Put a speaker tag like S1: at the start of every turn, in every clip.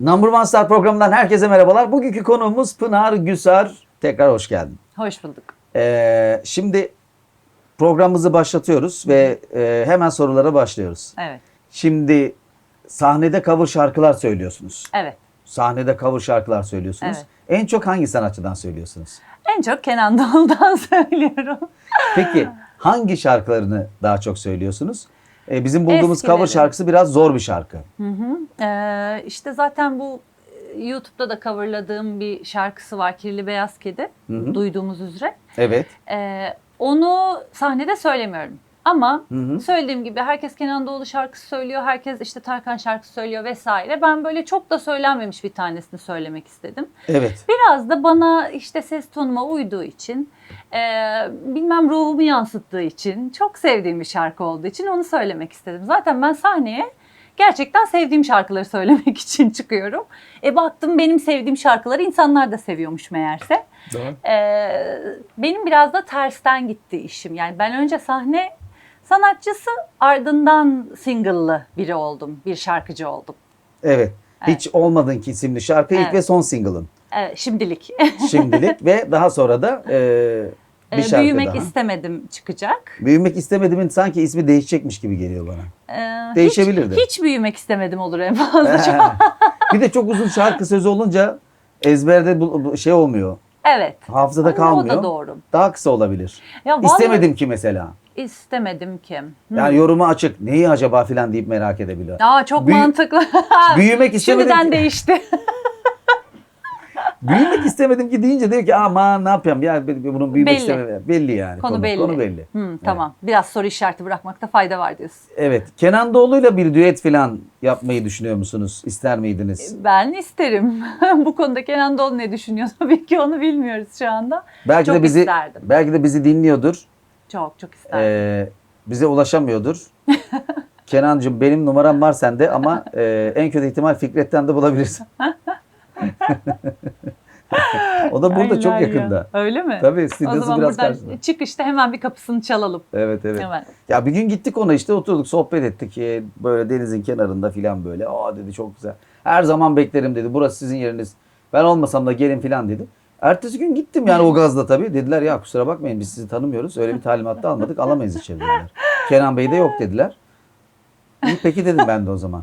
S1: Number One Star programından herkese merhabalar. Bugünkü konuğumuz Pınar Güsar. Tekrar hoş geldin.
S2: Hoş bulduk.
S1: Ee, şimdi programımızı başlatıyoruz ve e, hemen sorulara başlıyoruz.
S2: Evet.
S1: Şimdi sahnede cover şarkılar söylüyorsunuz.
S2: Evet.
S1: Sahnede cover şarkılar söylüyorsunuz.
S2: Evet.
S1: En çok hangi sanatçıdan söylüyorsunuz?
S2: En çok Kenan Doğulu'dan söylüyorum.
S1: Peki hangi şarkılarını daha çok söylüyorsunuz? Ee, bizim bulduğumuz cover
S2: Eskileri.
S1: şarkısı biraz zor bir şarkı.
S2: Hı hı. Ee, işte zaten bu e, YouTube'da da coverladığım bir şarkısı var. Kirli Beyaz Kedi.
S1: hı.
S2: Duyduğumuz üzere.
S1: Evet.
S2: Ee, onu sahnede söylemiyorum. Ama
S1: Hı hı.
S2: söylediğim gibi herkes Kenan Doğulu şarkısı söylüyor. Herkes işte Tarkan şarkısı söylüyor vesaire. Ben böyle çok da söylenmemiş bir tanesini söylemek istedim.
S1: Evet.
S2: Biraz da bana işte ses tonuma uyduğu için, e, bilmem ruhumu yansıttığı için, çok sevdiğim bir şarkı olduğu için onu söylemek istedim. Zaten ben sahneye gerçekten sevdiğim şarkıları söylemek için çıkıyorum. E baktım benim sevdiğim şarkıları insanlar da seviyormuş meğerse. E, benim biraz da tersten gitti işim. Yani ben önce sahne sanatçısı ardından single'lı biri oldum, bir şarkıcı oldum.
S1: Evet. Hiç olmadın ki isimli şarkı ilk
S2: Evet.
S1: ve son single'ın.
S2: Evet, şimdilik.
S1: Şimdilik ve daha sonra da e, bir
S2: E,
S1: şarkı
S2: büyümek
S1: daha.
S2: istemedim çıkacak.
S1: Büyümek istemediğimin sanki ismi değişecekmiş gibi geliyor bana.
S2: Ee,
S1: Değişebilirdi.
S2: Hiç, hiç büyümek istemedim olur en fazla. şu an.
S1: bir de çok uzun şarkı sözü olunca ezberde bu, bu şey olmuyor.
S2: evet.
S1: Hafızada
S2: Ama
S1: kalmıyor.
S2: O da doğru.
S1: Daha kısa olabilir.
S2: Ya vallahi
S1: İstemedim ki mesela.
S2: İstemedim ki. Hı.
S1: Yani yorumu açık. Neyi acaba filan deyip merak edebiliyor.
S2: Aa çok
S1: Büyü-
S2: mantıklı.
S1: Büyümek istemedim
S2: Şimdiden
S1: ki.
S2: değişti.
S1: Büyümek istemedim ki deyince diyor ki aman ne yapayım ya bunun büyümek
S2: Belli.
S1: istemem. Belli yani.
S2: Konu belli.
S1: Konu belli.
S2: Hı, tamam. Biraz soru işareti bırakmakta fayda var diyorsun.
S1: Evet. Kenan Doğulu'yla bir düet falan yapmayı düşünüyor musunuz? İster miydiniz?
S2: Ben isterim. Bu konuda Kenan Doğulu ne düşünüyor? Tabii ki onu bilmiyoruz şu anda.
S1: Belki
S2: çok
S1: de bizi
S2: isterdim.
S1: belki de bizi dinliyordur.
S2: Çok çok isterdim.
S1: Ee, bize ulaşamıyordur. Kenancığım benim numaram var sende ama e, en kötü ihtimal Fikret'ten de bulabilirsin. o da burada çok
S2: Aynen ya.
S1: yakında.
S2: Öyle mi?
S1: Tabii
S2: zaman
S1: biraz
S2: buradan
S1: karşıda.
S2: çıkışta hemen bir kapısını çalalım.
S1: Evet evet.
S2: Hemen.
S1: Ya bir gün gittik ona işte oturduk sohbet ettik e, böyle denizin kenarında filan böyle. Aa dedi çok güzel. Her zaman beklerim dedi. Burası sizin yeriniz. Ben olmasam da gelin filan dedi. Ertesi gün gittim yani o gazla tabii. Dediler ya kusura bakmayın biz sizi tanımıyoruz. Öyle bir talimat da almadık. Alamayız içeri dediler. Kenan Bey de yok dediler. İyi peki dedim ben de o zaman.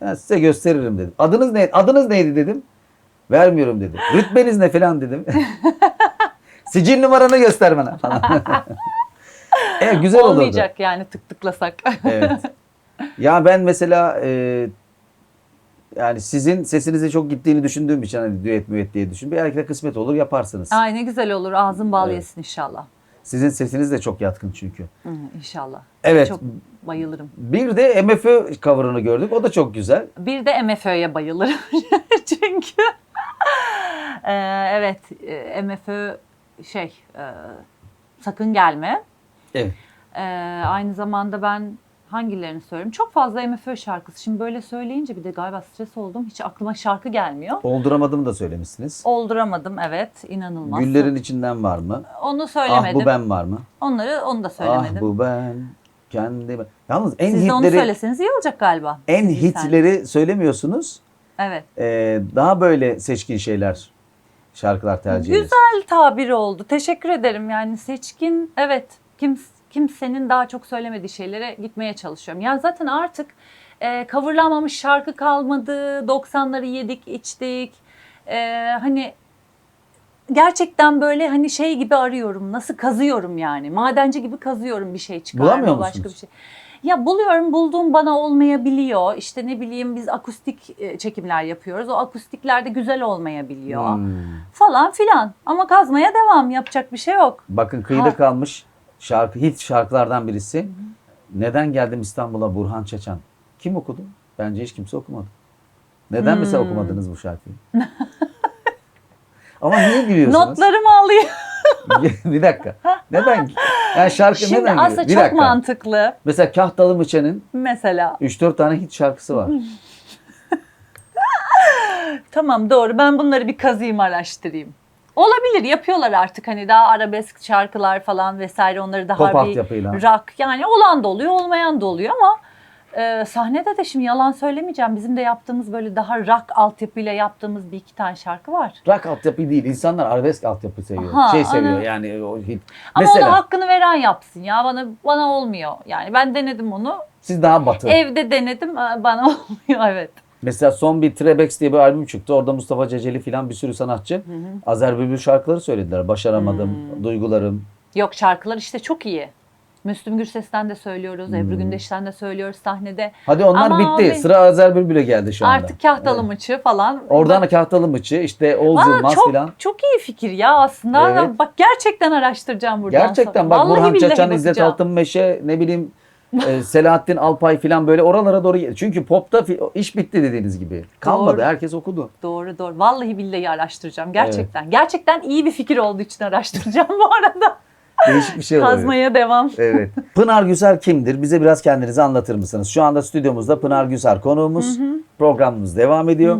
S1: Ya size gösteririm dedim. Adınız ne? Adınız neydi dedim. Vermiyorum dedi. Rütbeniz ne falan dedim. Sicil numaranı göster bana falan. evet güzel olurdu.
S2: Olmayacak yani tık tıklasak.
S1: Evet. Ya ben mesela e, yani sizin sesinize çok gittiğini düşündüğüm için hani düet müet diye düşün. Bir erkekle kısmet olur yaparsınız.
S2: Ay ne güzel olur. Ağzın bal yesin inşallah.
S1: Sizin sesiniz de çok yatkın çünkü.
S2: Hı, inşallah.
S1: Evet.
S2: Çok bayılırım.
S1: Bir de MFÖ cover'ını gördük. O da çok güzel.
S2: Bir de MFÖ'ye bayılırım. Çünkü Ee, evet e, MFÖ şey e, sakın gelme.
S1: Evet.
S2: Ee, aynı zamanda ben hangilerini söylüyorum? Çok fazla MFÖ şarkısı. Şimdi böyle söyleyince bir de galiba stres oldum. Hiç aklıma şarkı gelmiyor.
S1: Olduramadım da söylemişsiniz.
S2: Olduramadım evet inanılmaz.
S1: Güllerin içinden var mı?
S2: Onu
S1: Ah
S2: söylemedim.
S1: bu ben var mı?
S2: Onları onu da
S1: Ah
S2: söylemedim.
S1: bu ben. Kendi ben. Yalnız en
S2: Siz de onu
S1: hitleri
S2: söyleseniz iyi olacak galiba.
S1: en
S2: Siz sen.
S1: hitleri söylemiyorsunuz.
S2: Evet.
S1: Ee, daha böyle seçkin şeyler şarkılar tercih ediyorsunuz.
S2: Güzel tabir oldu. Teşekkür ederim. Yani seçkin evet kim, kimsenin daha çok söylemediği şeylere gitmeye çalışıyorum. Yani zaten artık e, coverlanmamış şarkı kalmadı. 90'ları yedik içtik. E, hani gerçekten böyle hani şey gibi arıyorum. Nasıl kazıyorum yani. Madenci gibi kazıyorum bir şey çıkar
S1: Bulamıyor
S2: mı başka bir şey. Ya buluyorum bulduğum bana olmayabiliyor. İşte ne bileyim biz akustik e, çekimler yapıyoruz. O akustiklerde güzel olmayabiliyor
S1: Hmm.
S2: falan filan. Ama kazmaya devam yapacak bir şey yok.
S1: Bakın kıyıda
S2: Ha.
S1: kalmış şarkı hit şarkılardan birisi. Neden geldim İstanbul'a Burhan Çeçen? Kim okudu? Bence hiç kimse okumadı. Neden
S2: Hmm.
S1: mesela okumadınız bu şarkıyı? Ama niye gülüyorsunuz?
S2: Notlarımı alayım.
S1: bir dakika. Neden? Yani şarkı
S2: Şimdi
S1: neden
S2: aslında
S1: gülüyor? Bir
S2: çok
S1: dakika.
S2: mantıklı.
S1: Mesela Kahtalı Mıçan'ın
S2: Mesela
S1: 3-4 tane hit şarkısı var.
S2: tamam doğru ben bunları bir kazıyım araştırayım. Olabilir yapıyorlar artık hani daha arabesk şarkılar falan vesaire onları daha
S1: Pop
S2: bir
S1: altyapıyla.
S2: rock yani olan da oluyor olmayan da oluyor ama Ee, sahnede de şimdi yalan söylemeyeceğim. Bizim de yaptığımız böyle daha rock altyapıyla yaptığımız bir iki tane şarkı var.
S1: Rock altyapı değil. İnsanlar arabesk altyapı seviyor.
S2: Aha,
S1: şey seviyor
S2: ana.
S1: yani o hit.
S2: Ama
S1: Mesela
S2: onu hakkını veren yapsın ya. Bana bana olmuyor. Yani ben denedim onu.
S1: siz daha batı.
S2: Evde denedim aa, bana olmuyor evet.
S1: Mesela son bir Trebex diye bir albüm çıktı. Orada Mustafa Ceceli filan bir sürü sanatçı Azer Bülbül şarkıları söylediler. Başaramadım,
S2: Hmm.
S1: duygularım.
S2: Yok şarkılar işte çok iyi. Müslüm Gürses'ten de söylüyoruz,
S1: Hmm.
S2: Ebru Gündeş'ten de söylüyoruz sahnede.
S1: Hadi onlar
S2: Ama
S1: bitti.
S2: abi-
S1: Sıra Azer Bülbül'e geldi şu anda.
S2: Artık kahtalı mıçı falan.
S1: Oradan da Kahtalı Mıçı, işte Oğuz Yılmaz
S2: çok,
S1: filan.
S2: çok iyi fikir ya aslında.
S1: Evet.
S2: Bak gerçekten araştıracağım buradan
S1: Gerçekten
S2: sonra.
S1: bak
S2: Vallahi
S1: Burhan Çaçan, İzzet. Altınmeşe, ne bileyim e, Selahattin Alpay filan böyle oralara doğru Çünkü popta iş bitti dediğiniz gibi. Kalmadı.
S2: Doğru.
S1: Herkes okudu.
S2: Doğru doğru. Vallahi billahi araştıracağım. Gerçekten. Gerçekten iyi bir fikir olduğu için araştıracağım bu arada.
S1: Değişik bir şey oluyor.
S2: Kazmaya devam.
S1: Evet. Pınar Güzel kimdir? Bize biraz kendinizi anlatır mısınız? Şu anda stüdyomuzda Pınar Güzel konuğumuz. Programımız devam ediyor.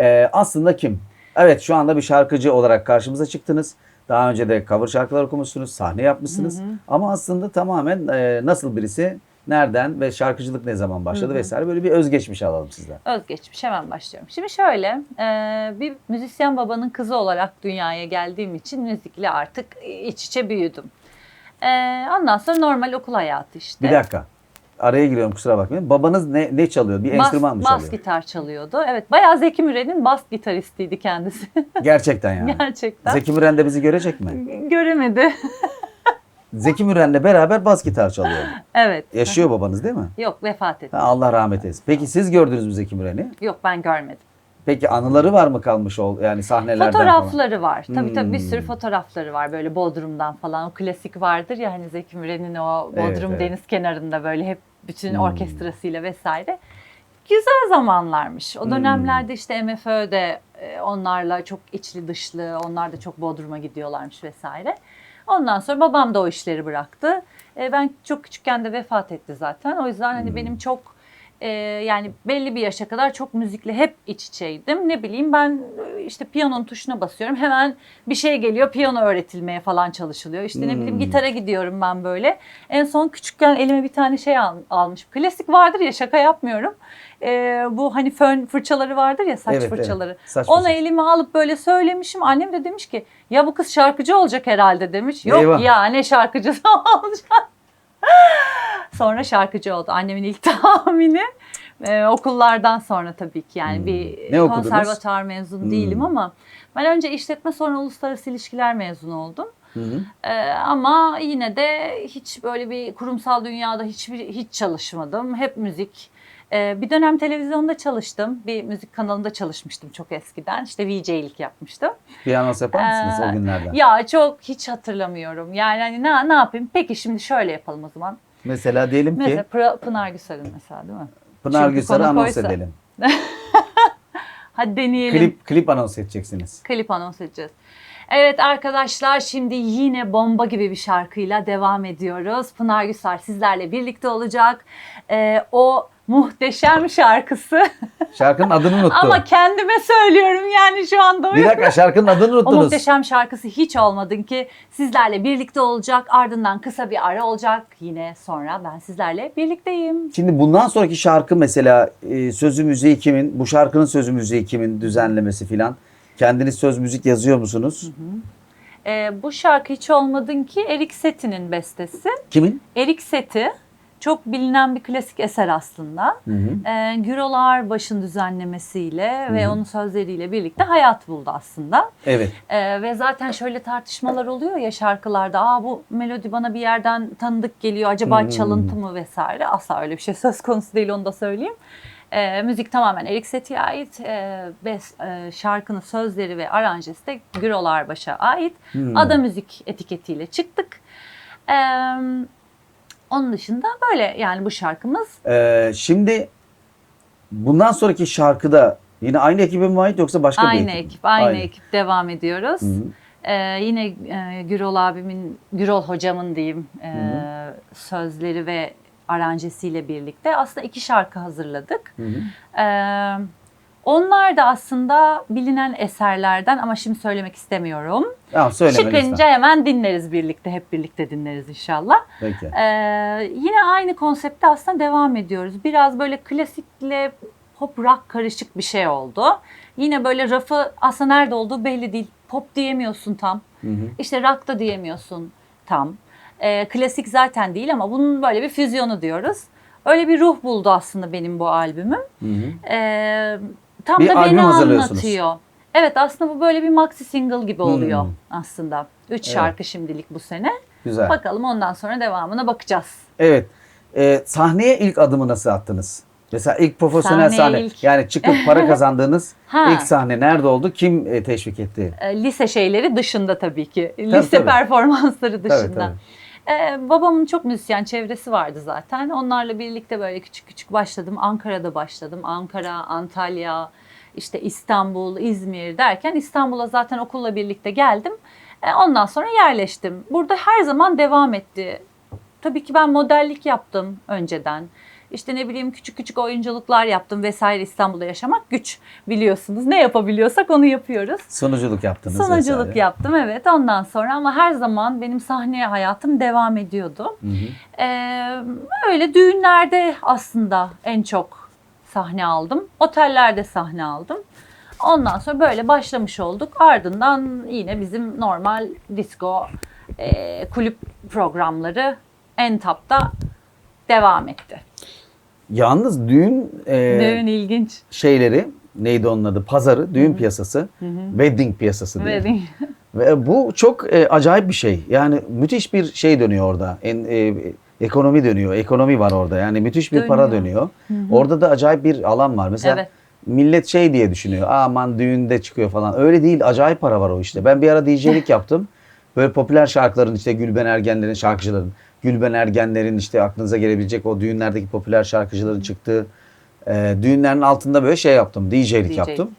S1: Ee, aslında kim? Evet şu anda bir şarkıcı olarak karşımıza çıktınız. Daha önce de cover şarkılar okumuşsunuz, sahne yapmışsınız. Ama aslında tamamen e, nasıl birisi, nereden ve şarkıcılık ne zaman başladı vesaire böyle bir özgeçmiş alalım sizden.
S2: Özgeçmiş hemen başlıyorum. Şimdi şöyle e, bir müzisyen babanın kızı olarak dünyaya geldiğim için müzikle artık iç içe büyüdüm. E, ondan sonra normal okul hayatı işte.
S1: Bir dakika. Araya giriyorum kusura bakmayın. Babanız ne, ne çalıyor? Bir
S2: Bas,
S1: enstrüman mı
S2: bas
S1: çalıyor?
S2: gitar çalıyordu. Evet bayağı Zeki Müren'in bas gitaristiydi kendisi.
S1: Gerçekten yani.
S2: Gerçekten.
S1: Zeki Müren de bizi görecek mi?
S2: Göremedi.
S1: Zeki Müren'le beraber bas gitar çalıyor.
S2: evet.
S1: Yaşıyor babanız değil mi?
S2: Yok vefat etti.
S1: Ha, Allah rahmet eylesin. Peki siz gördünüz mü Zeki Müren'i?
S2: Yok ben görmedim.
S1: Peki anıları var mı kalmış ol yani sahnelerden falan?
S2: Fotoğrafları var. Tabii tabii bir
S1: Hmm.
S2: sürü fotoğrafları var böyle Bodrum'dan falan. O klasik vardır ya hani Zeki Müren'in o Bodrum
S1: evet.
S2: deniz kenarında böyle hep bütün
S1: Hmm.
S2: orkestrasıyla vesaire. Güzel zamanlarmış.
S1: Hmm.
S2: O dönemlerde işte MFÖ'de e, onlarla çok içli dışlı, onlar da çok Bodrum'a gidiyorlarmış vesaire. Ondan sonra babam da o işleri bıraktı. E, ben çok küçükken de vefat etti zaten. O yüzden hani benim çok e, yani belli bir yaşa kadar çok müzikle hep iç içeydim. Ne bileyim ben e, işte piyanonun tuşuna basıyorum. Hemen bir şey geliyor piyano öğretilmeye falan çalışılıyor. İşte ne bileyim
S1: Hmm.
S2: gitara gidiyorum ben böyle. En son küçükken elime bir tane şey al, almış. Klasik vardır ya şaka yapmıyorum. E, bu hani fön fırçaları vardır ya saç
S1: Evet, evet.
S2: fırçaları.
S1: Saç
S2: Onu
S1: fırçası.
S2: elime alıp böyle söylemişim. Annem de demiş ki ya bu kız şarkıcı olacak herhalde demiş. Yok
S1: Eyvah.
S2: ya ne şarkıcısı olacak. Sonra şarkıcı oldu. Annemin ilk tahmini. Ee, okullardan sonra tabii ki yani
S1: Hmm.
S2: bir
S1: Ne
S2: konservatuar mezunu
S1: Hmm.
S2: değilim ama ben önce işletme sonra uluslararası ilişkiler mezunu oldum.
S1: Hı hı.
S2: Ee, ama yine de hiç böyle bir kurumsal dünyada hiçbir hiç çalışmadım. Hep müzik. Ee, bir dönem televizyonda çalıştım. Bir müzik kanalında çalışmıştım çok eskiden. İşte VJ'lik yapmıştım.
S1: Bir anons yapar mısınız
S2: Ee,
S1: o günlerden?
S2: Ya çok hiç hatırlamıyorum. Yani hani ne, ne yapayım? Peki şimdi şöyle yapalım o zaman.
S1: Mesela diyelim ki
S2: Mesela Pınar, Pınar Güsel'in mesela değil mi?
S1: Pınar
S2: çünkü konu
S1: anons
S2: koysa.
S1: edelim.
S2: Hadi deneyelim.
S1: Klip, klip anons edeceksiniz.
S2: Klip anons edeceğiz. Evet arkadaşlar şimdi yine bomba gibi bir şarkıyla devam ediyoruz. Pınar Güsar sizlerle birlikte olacak. Ee, o muhteşem şarkısı.
S1: Şarkının adını unuttu.
S2: Ama kendime söylüyorum yani şu anda.
S1: Bir dakika şarkının adını
S2: O
S1: unuttunuz.
S2: muhteşem şarkısı hiç olmadın ki sizlerle birlikte olacak. Ardından kısa bir ara olacak. Yine sonra ben sizlerle birlikteyim.
S1: Şimdi bundan sonraki şarkı mesela e, sözü müziği kimin? Bu şarkının sözü müziği kimin düzenlemesi filan? Kendiniz söz müzik yazıyor musunuz?
S2: Ee, bu şarkı hiç olmadın ki Erik Setti'nin bestesi.
S1: Kimin?
S2: Erik Seti çok bilinen bir klasik eser aslında.
S1: Hı hı.
S2: Ee, Gürol Ağırbaş'ın düzenlemesiyle ve onun sözleriyle birlikte hayat buldu aslında.
S1: Evet.
S2: Ee, ve zaten şöyle tartışmalar oluyor ya şarkılarda. Aa bu melodi bana bir yerden tanıdık geliyor. Acaba
S1: Hmm.
S2: çalıntı mı vesaire. Asla öyle bir şey söz konusu değil onu da söyleyeyim. Ee, müzik tamamen Erik Setti'ye ait ee, ve e, şarkının sözleri ve aranjesi de Gürol Ağırbaş'a ait.
S1: Hmm.
S2: Ada Müzik etiketiyle çıktık. Ee, onun dışında böyle yani bu şarkımız
S1: Ee, şimdi bundan sonraki şarkıda yine aynı ekibe mi ait yoksa başka bir
S2: aynı
S1: ekip? mi?
S2: ekip, aynı, ekip devam ediyoruz.
S1: Hı hı.
S2: Ee, yine e, Gürol abimin, Gürol hocamın diyeyim e, sözleri ve aranjesiyle birlikte aslında iki şarkı hazırladık.
S1: Hı hı.
S2: Ee, Onlar da aslında bilinen eserlerden ama şimdi söylemek istemiyorum. Çıkınca
S1: lütfen.
S2: hemen dinleriz birlikte, hep birlikte dinleriz inşallah.
S1: Peki.
S2: Ee, yine aynı konsepte aslında devam ediyoruz. Biraz böyle klasikle pop rock karışık bir şey oldu. Yine böyle rafı aslında nerede olduğu belli değil. Pop diyemiyorsun tam.
S1: Hı hı.
S2: İşte rock da diyemiyorsun tam. Ee, klasik zaten değil ama bunun böyle bir füzyonu diyoruz. Öyle bir ruh buldu aslında benim bu albümüm.
S1: Hı hı.
S2: Ee, tam
S1: Bir
S2: da beni anlatıyor. Evet aslında bu böyle bir maxi single gibi oluyor
S1: Hmm.
S2: aslında. Üç
S1: Evet.
S2: şarkı şimdilik bu sene.
S1: Güzel.
S2: Bakalım ondan sonra devamına bakacağız.
S1: Evet. Ee, sahneye ilk adımı nasıl attınız? Mesela ilk profesyonel
S2: Sahneye
S1: sahne.
S2: ilk-
S1: Yani çıkıp para kazandığınız ilk sahne nerede oldu? Kim e, teşvik etti?
S2: E, lise şeyleri dışında tabii ki. Lise
S1: tabii.
S2: performansları
S1: Tabii,
S2: dışında.
S1: tabii.
S2: E, babamın çok müzisyen çevresi vardı zaten. Onlarla birlikte böyle küçük küçük başladım. Ankara'da başladım. Ankara, Antalya, işte İstanbul, İzmir derken İstanbul'a zaten okulla birlikte geldim. E, ondan sonra yerleştim. Burada her zaman devam etti. Tabii ki ben modellik yaptım önceden. İşte ne bileyim küçük küçük oyunculuklar yaptım vesaire İstanbul'da yaşamak güç biliyorsunuz. Ne yapabiliyorsak onu yapıyoruz.
S1: Sunuculuk yaptınız
S2: Sunuculuk
S1: vesaire.
S2: yaptım evet ondan sonra ama her zaman benim sahne hayatım devam ediyordu.
S1: Hı hı.
S2: Ee, öyle düğünlerde aslında en çok sahne aldım. Otellerde sahne aldım. Ondan sonra böyle başlamış olduk. Ardından yine bizim normal disco e, kulüp programları en tapta devam etti.
S1: Yalnız düğün, e,
S2: Düğün ilginç.
S1: şeyleri neydi onun adı? Pazarı, düğün piyasası, wedding piyasası diye.
S2: Ve-
S1: Ve bu çok e, acayip bir şey. Yani müthiş bir şey dönüyor orada. En, e, ekonomi dönüyor. Ekonomi var orada. Yani müthiş bir para
S2: Dönüyor.
S1: dönüyor. Orada da acayip bir alan var. Mesela
S2: Evet.
S1: millet şey diye düşünüyor. Aman düğünde çıkıyor falan. Öyle değil. Acayip para var o işte. Ben bir ara DJ'lik yaptım. Böyle popüler şarkıların işte Gülben Ergenlerin şarkıcıların, Gülben Ergenlerin işte aklınıza gelebilecek o düğünlerdeki popüler şarkıcıların çıktığı e, düğünlerin altında böyle şey yaptım. DJ'lik
S2: DJ.
S1: yaptım.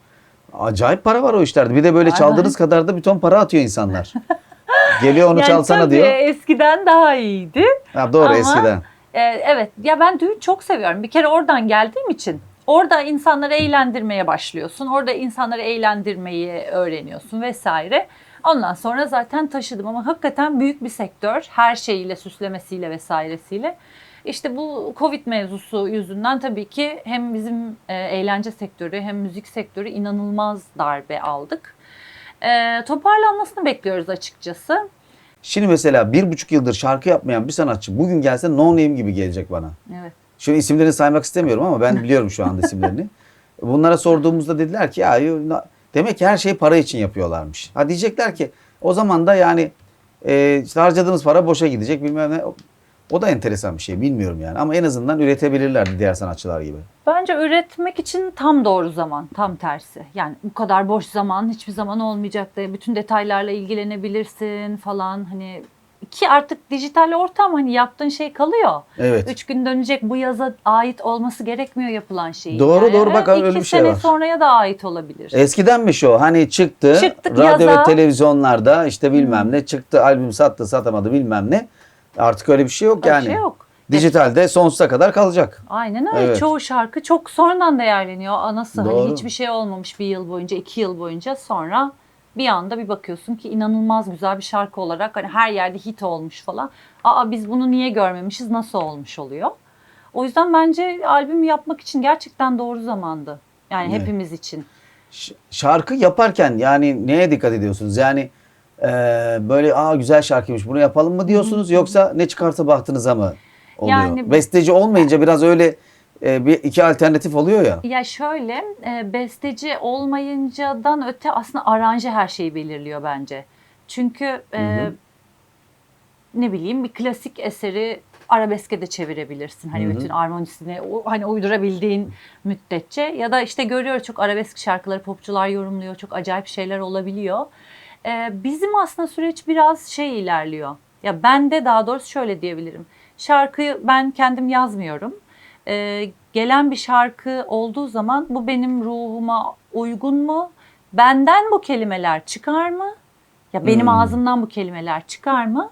S1: Acayip para var o işlerde. Bir de böyle
S2: Aynen.
S1: çaldığınız kadar da bir ton para atıyor insanlar. Geliyor onu
S2: Yani
S1: çalsana
S2: tabii
S1: diyor.
S2: eskiden daha iyiydi.
S1: Ha, doğru
S2: Ama-
S1: eskiden.
S2: Ee, evet ya ben düğün çok seviyorum. Bir kere oradan geldiğim için orada insanları eğlendirmeye başlıyorsun. Orada insanları eğlendirmeyi öğreniyorsun vesaire. Ondan sonra zaten taşıdım ama hakikaten büyük bir sektör. Her şeyiyle, süslemesiyle vesairesiyle. İşte bu Covid mevzusu yüzünden tabii ki hem bizim e, eğlence sektörü hem müzik sektörü inanılmaz darbe aldık. E, toparlanmasını bekliyoruz açıkçası.
S1: Şimdi mesela bir buçuk yıldır şarkı yapmayan bir sanatçı bugün gelse no name gibi gelecek bana.
S2: Evet.
S1: Şimdi isimlerini saymak istemiyorum ama ben biliyorum şu anda isimlerini. Bunlara sorduğumuzda dediler ki ya demek ki her şeyi para için yapıyorlarmış. Ha diyecekler ki o zaman da yani e, işte harcadığımız para boşa gidecek bilmem ne. O- da enteresan bir şey bilmiyorum yani ama en azından üretebilirlerdi diğer sanatçılar gibi.
S2: Bence üretmek için tam doğru zaman, tam tersi. Yani bu kadar boş zaman hiçbir zaman olmayacak da bütün detaylarla ilgilenebilirsin falan hani ki artık dijital ortam hani yaptığın şey kalıyor.
S1: Evet.
S2: Üç gün dönecek bu yaza ait olması gerekmiyor yapılan şeyin.
S1: Doğru, doğru. Bak, öyle bir şey
S2: sene
S1: var.
S2: sonraya da ait olabilir.
S1: Eskiden o hani çıktı
S2: Çıktık
S1: radyo
S2: yaza.
S1: ve televizyonlarda işte bilmem ne çıktı albüm sattı satamadı bilmem ne. Artık öyle bir şey yok
S2: Öyle
S1: yani.
S2: şey yok.
S1: Dijitalde sonsuza kadar kalacak.
S2: Aynen öyle.
S1: Evet.
S2: Çoğu şarkı çok sonradan değerleniyor. Anası
S1: Doğru.
S2: hani hiçbir şey olmamış bir yıl boyunca, iki yıl boyunca sonra bir anda bir bakıyorsun ki inanılmaz güzel bir şarkı olarak hani her yerde hit olmuş falan. Aa biz bunu niye görmemişiz? Nasıl olmuş oluyor? O yüzden bence albüm yapmak için gerçekten doğru zamandı. Yani
S1: Evet.
S2: hepimiz için.
S1: Ş- şarkı yaparken yani neye dikkat ediyorsunuz? Yani e, böyle aa güzel şarkıymış bunu yapalım mı diyorsunuz yoksa ne çıkarsa bahtınıza mı oluyor?
S2: Yani-
S1: Besteci olmayınca biraz öyle e, bir iki alternatif oluyor ya.
S2: Ya şöyle e, besteci olmayıncadan öte aslında aranje her şeyi belirliyor bence. Çünkü e,
S1: Hı hı.
S2: ne bileyim bir klasik eseri arabeske de çevirebilirsin. Hani
S1: Hı hı.
S2: bütün armonisini o- hani uydurabildiğin müddetçe ya da işte görüyoruz çok arabesk şarkıları popçular yorumluyor. Çok acayip şeyler olabiliyor. E, bizim aslında süreç biraz şey ilerliyor. Ya ben de daha doğrusu şöyle diyebilirim. Şarkıyı ben kendim yazmıyorum. E, gelen bir şarkı olduğu zaman bu benim ruhuma uygun mu? Benden bu kelimeler çıkar mı? Ya benim
S1: Hmm.
S2: ağzımdan bu kelimeler çıkar mı?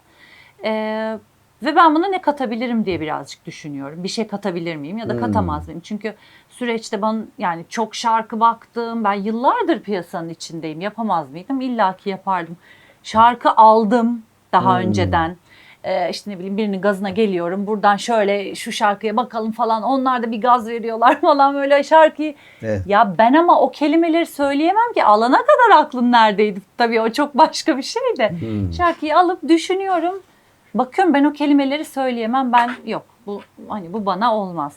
S2: Ee, Ve ben buna ne katabilirim diye birazcık düşünüyorum. Bir şey katabilir miyim ya da
S1: Hmm.
S2: katamaz mıyım? Çünkü süreçte ben yani çok şarkı baktım. Ben yıllardır piyasanın içindeyim. Yapamaz mıydım? İlla ki yapardım. Şarkı aldım daha
S1: Hmm.
S2: önceden. Ee, işte ne bileyim birinin gazına geliyorum. Buradan şöyle şu şarkıya bakalım falan. Onlar da bir gaz veriyorlar falan böyle şarkıyı.
S1: Evet.
S2: Ya ben ama o kelimeleri söyleyemem ki. Alana kadar aklım neredeydi? Tabii o çok başka bir şey de.
S1: Hmm.
S2: Şarkıyı alıp düşünüyorum. Bakıyorum ben o kelimeleri söyleyemem. Ben yok. Bu hani bu bana olmaz.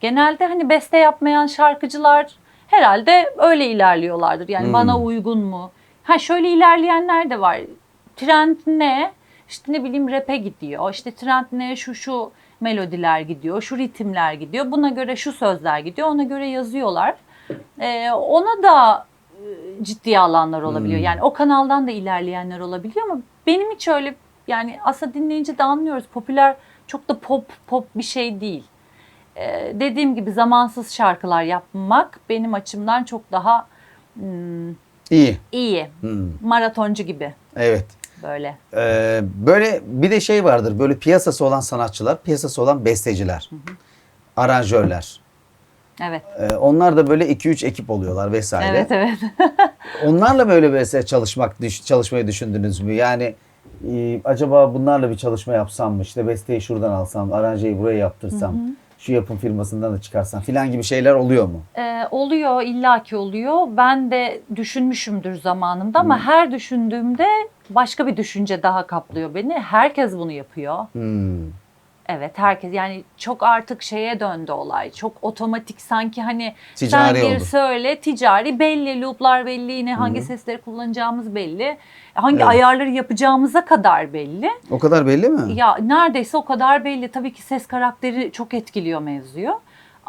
S2: Genelde hani beste yapmayan şarkıcılar herhalde öyle ilerliyorlardır. Yani
S1: Hmm.
S2: bana uygun mu? Ha şöyle ilerleyenler de var. Trend ne? İşte ne bileyim rap'e gidiyor. İşte trend ne? Şu şu melodiler gidiyor. Şu ritimler gidiyor. Buna göre şu sözler gidiyor. Ona göre yazıyorlar. Ee, ona da e, ciddiye alanlar olabiliyor.
S1: Hmm.
S2: Yani o kanaldan da ilerleyenler olabiliyor ama benim hiç öyle yani aslında dinleyince de anlıyoruz. Popüler çok da pop pop bir şey değil. Ee, dediğim gibi zamansız şarkılar yapmak benim açımdan çok daha hmm,
S1: İyi.
S2: iyi.
S1: Hmm.
S2: Maratoncu gibi
S1: Evet.
S2: Böyle.
S1: Ee, böyle bir de şey vardır. Böyle piyasası olan sanatçılar, piyasası olan besteciler, aranjörler.
S2: Evet.
S1: Ee, onlar da böyle 2-3 ekip oluyorlar vesaire.
S2: Evet evet.
S1: Onlarla böyle mesela çalışmak düş- çalışmayı düşündünüz mü? Yani e, acaba bunlarla bir çalışma yapsam mı? İşte besteyi şuradan alsam, aranjeyi buraya yaptırsam, şu yapım firmasından da çıkarsam filan gibi şeyler oluyor mu?
S2: Ee, oluyor illaki oluyor. Ben de düşünmüşümdür zamanında ama her düşündüğümde başka bir düşünce daha kaplıyor beni. Herkes bunu yapıyor.
S1: Hmm.
S2: Evet herkes yani çok artık şeye döndü olay. Çok otomatik sanki hani
S1: Ticari
S2: sen gir
S1: oldu.
S2: söyle ticari belli looplar belli yine hangi sesleri kullanacağımız belli. Hangi
S1: Evet.
S2: ayarları yapacağımıza kadar belli.
S1: O kadar belli mi?
S2: Ya neredeyse o kadar belli. Tabii ki ses karakteri çok etkiliyor mevzuyu.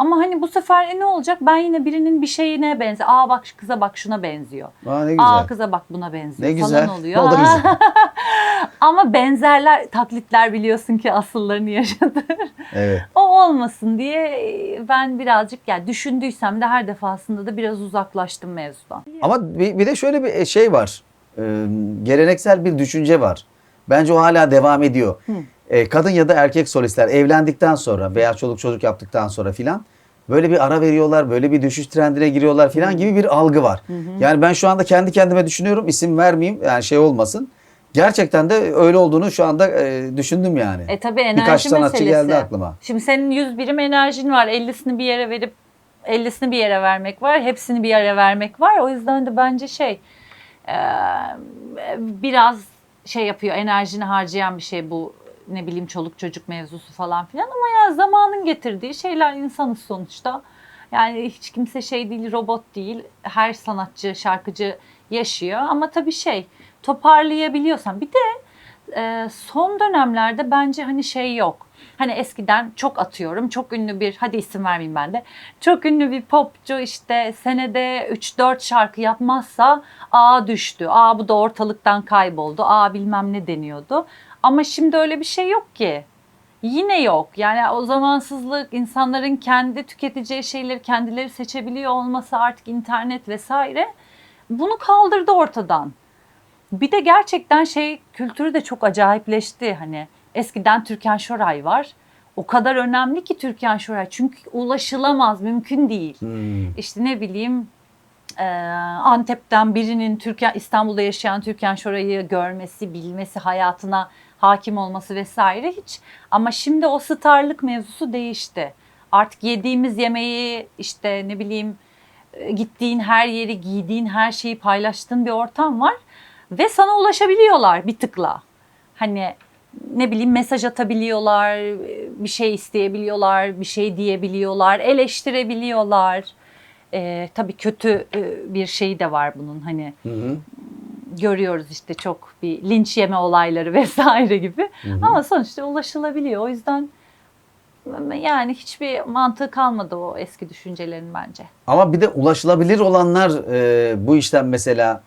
S2: Ama hani bu sefer e, ne olacak? Ben yine birinin bir şeyine benzer. Aa bak şu kıza bak şuna benziyor.
S1: Aa, ne güzel.
S2: Aa kıza bak buna benziyor
S1: ne güzel.
S2: falan oluyor.
S1: O da güzel.
S2: Ama benzerler, taklitler biliyorsun ki asıllarını yaşadı.
S1: Evet.
S2: o olmasın diye e, ben birazcık yani düşündüysem de her defasında da biraz uzaklaştım mevzudan.
S1: Ama bir, bir de şöyle bir şey var. Ee, geleneksel bir düşünce var. Bence o hala devam ediyor. Ee, kadın ya da erkek solistler evlendikten sonra veya çoluk çocuk yaptıktan sonra filan böyle bir ara veriyorlar, böyle bir düşüş trendine giriyorlar filan gibi bir algı var. Yani ben şu anda kendi kendime düşünüyorum, isim vermeyeyim yani şey olmasın. Gerçekten de öyle olduğunu şu anda e, düşündüm yani.
S2: E tabii enerji
S1: Birkaç sanatçı
S2: meselesi.
S1: geldi aklıma.
S2: Şimdi senin 100 birim enerjin var. 50'sini bir yere verip 50'sini bir yere vermek var. Hepsini bir yere vermek var. O yüzden de bence şey e, biraz şey yapıyor. Enerjini harcayan bir şey bu ne bileyim çoluk çocuk mevzusu falan filan ama ya zamanın getirdiği şeyler insanız sonuçta. Yani hiç kimse şey değil, robot değil. Her sanatçı, şarkıcı yaşıyor ama tabii şey toparlayabiliyorsan. Bir de e, son dönemlerde bence hani şey yok. Hani eskiden çok atıyorum çok ünlü bir hadi isim vermeyeyim ben de. Çok ünlü bir popçu işte senede 3-4 şarkı yapmazsa aa düştü. Aa bu da ortalıktan kayboldu. Aa bilmem ne deniyordu. Ama şimdi öyle bir şey yok ki. Yine yok. Yani o zamansızlık, insanların kendi tüketeceği şeyleri kendileri seçebiliyor olması artık internet vesaire bunu kaldırdı ortadan. Bir de gerçekten şey kültürü de çok acayipleşti. Hani eskiden Türkan Şoray var. O kadar önemli ki Türkan Şoray. Çünkü ulaşılamaz, mümkün değil.
S1: Hmm.
S2: İşte ne bileyim e, Antep'ten birinin Türkan İstanbul'da yaşayan Türkan Şoray'ı görmesi, bilmesi, hayatına hakim olması vesaire hiç. Ama şimdi o starlık mevzusu değişti. Artık yediğimiz yemeği işte ne bileyim e, gittiğin her yeri, giydiğin her şeyi paylaştığın bir ortam var ve sana ulaşabiliyorlar bir tıkla. Hani ne bileyim mesaj atabiliyorlar, bir şey isteyebiliyorlar, bir şey diyebiliyorlar, eleştirebiliyorlar. Ee, tabii kötü e, bir şey de var bunun hani
S1: Hı hı.
S2: Görüyoruz işte çok bir linç yeme olayları vesaire gibi. Ama sonuçta ulaşılabiliyor. O yüzden yani hiçbir mantığı kalmadı o eski düşüncelerin bence.
S1: Ama bir de ulaşılabilir olanlar e, bu işten mesela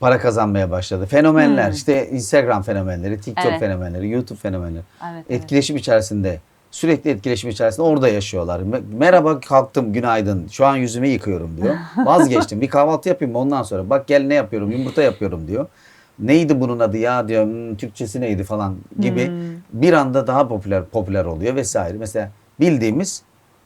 S1: para kazanmaya başladı. Fenomenler,
S2: Hı.
S1: işte Instagram fenomenleri, TikTok
S2: Evet.
S1: fenomenleri, YouTube fenomenleri.
S2: Evet, evet.
S1: Etkileşim içerisinde, sürekli etkileşim içerisinde orada yaşıyorlar. Me- Merhaba kalktım günaydın, şu an yüzümü yıkıyorum diyor. Vazgeçtim, bir kahvaltı yapayım mı ondan sonra. Bak gel ne yapıyorum, yumurta yapıyorum diyor. neydi bunun adı ya diyor "Hmm, Türkçesi neydi falan gibi bir anda daha popüler popüler oluyor vesaire. Mesela bildiğimiz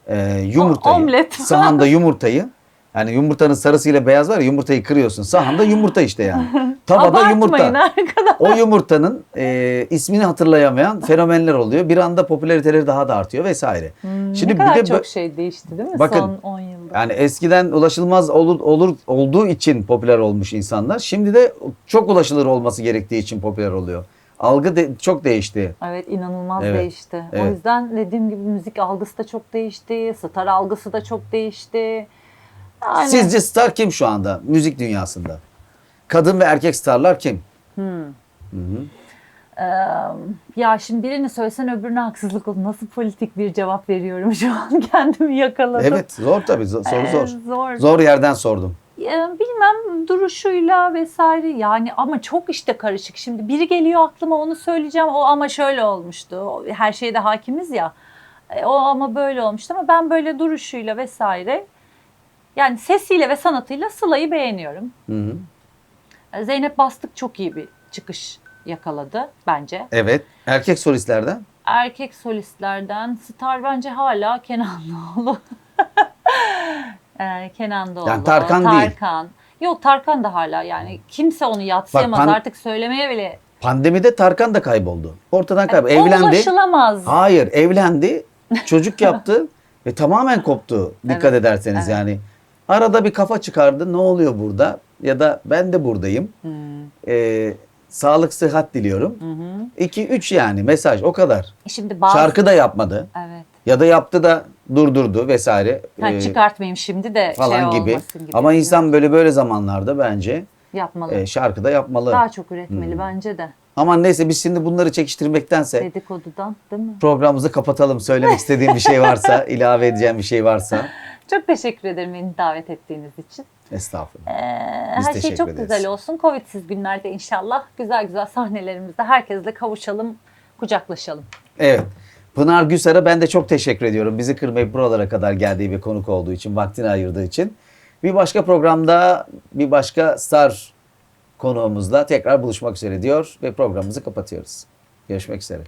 S1: e, yumurtayı
S2: omlet.
S1: sahanda yumurtayı yani yumurtanın sarısıyla beyaz var ya yumurtayı kırıyorsun. Sahanda yumurta işte yani. Tavada yumurta.
S2: arkadaşlar.
S1: O yumurtanın e, ismini hatırlayamayan fenomenler oluyor. Bir anda popülariteleri daha da artıyor vesaire.
S2: Hmm,
S1: Şimdi
S2: ne kadar
S1: bir de
S2: çok şey değişti değil mi
S1: Bakın,
S2: son 10 yılda?
S1: Yani eskiden ulaşılmaz olur, olur olduğu için popüler olmuş insanlar. Şimdi de çok ulaşılır olması gerektiği için popüler oluyor. Algı de- çok değişti.
S2: Evet inanılmaz
S1: Evet,
S2: değişti. O
S1: evet.
S2: yüzden dediğim gibi müzik algısı da çok değişti. Star algısı da çok değişti. Yani,
S1: Sizce star kim şu anda müzik dünyasında? Kadın ve erkek starlar kim?
S2: Hmm.
S1: Hı hı.
S2: Eee, ya şimdi birini söylesen öbürüne haksızlık olur. Nasıl politik bir cevap veriyorum şu an kendimi yakaladım.
S1: Evet zor tabii zor- soru
S2: Ee,
S1: zor.
S2: zor.
S1: Zor yerden sordum.
S2: Ya, bilmem duruşuyla vesaire yani ama çok işte karışık. Şimdi biri geliyor aklıma onu söyleyeceğim. O ama şöyle olmuştu. Her şeyde hakimiz ya. E, O ama böyle olmuştu ama ben böyle duruşuyla vesaire yani sesiyle ve sanatıyla Sıla'yı beğeniyorum.
S1: Hı hı.
S2: E, Zeynep Bastık çok iyi bir çıkış yakaladı bence.
S1: Evet. Erkek solistlerden?
S2: Erkek solistlerden star bence hala Kenan Doğulu. Ee, Kenan Doğulu.
S1: Yani Tarkan değil.
S2: Tarkan. Yok Tarkan da hala yani kimse onu yatsıyamaz
S1: Bak,
S2: artık söylemeye bile.
S1: Pandemide Tarkan da kayboldu. Ortadan kayboldu.
S2: O
S1: Evlendi.
S2: ulaşılamaz.
S1: Hayır evlendi. Çocuk yaptı ve tamamen koptu. Dikkat
S2: Evet,
S1: ederseniz
S2: evet.
S1: yani. Arada bir kafa çıkardı. Ne oluyor burada? Ya da ben de buradayım.
S2: Hmm,
S1: Ee, sağlık sıhhat diliyorum.
S2: hı hı.
S1: 2 3 yani mesaj o kadar.
S2: Şimdi bazı...
S1: Şarkı da yapmadı.
S2: Evet.
S1: Ya da yaptı da durdurdu vesaire.
S2: Ha,
S1: Ee,
S2: çıkartmayayım şimdi de
S1: falan
S2: şey
S1: gibi.
S2: olmasın gibi.
S1: Ama insan böyle böyle zamanlarda bence
S2: yapmalı.
S1: e, şarkı da yapmalı.
S2: Daha çok üretmeli
S1: Hmm.
S2: bence de.
S1: Ama neyse biz şimdi bunları çekiştirmektense
S2: Dedikodudan değil mi?
S1: programımızı kapatalım. Söylemek istediğim bir şey varsa, ilave edeceğim bir şey varsa.
S2: Çok teşekkür ederim beni davet ettiğiniz için.
S1: Estağfurullah.
S2: Ee,
S1: Biz
S2: her şey çok
S1: ederiz.
S2: güzel olsun. Covid'siz günlerde inşallah güzel güzel sahnelerimizde herkesle kavuşalım, kucaklaşalım.
S1: Evet. Pınar Gülsar'a ben de çok teşekkür ediyorum. Bizi kırmayıp buralara kadar geldiği ve konuk olduğu için, vaktini ayırdığı için. Bir başka programda bir başka star konuğumuzla tekrar buluşmak üzere diyor ve programımızı kapatıyoruz. Görüşmek üzere.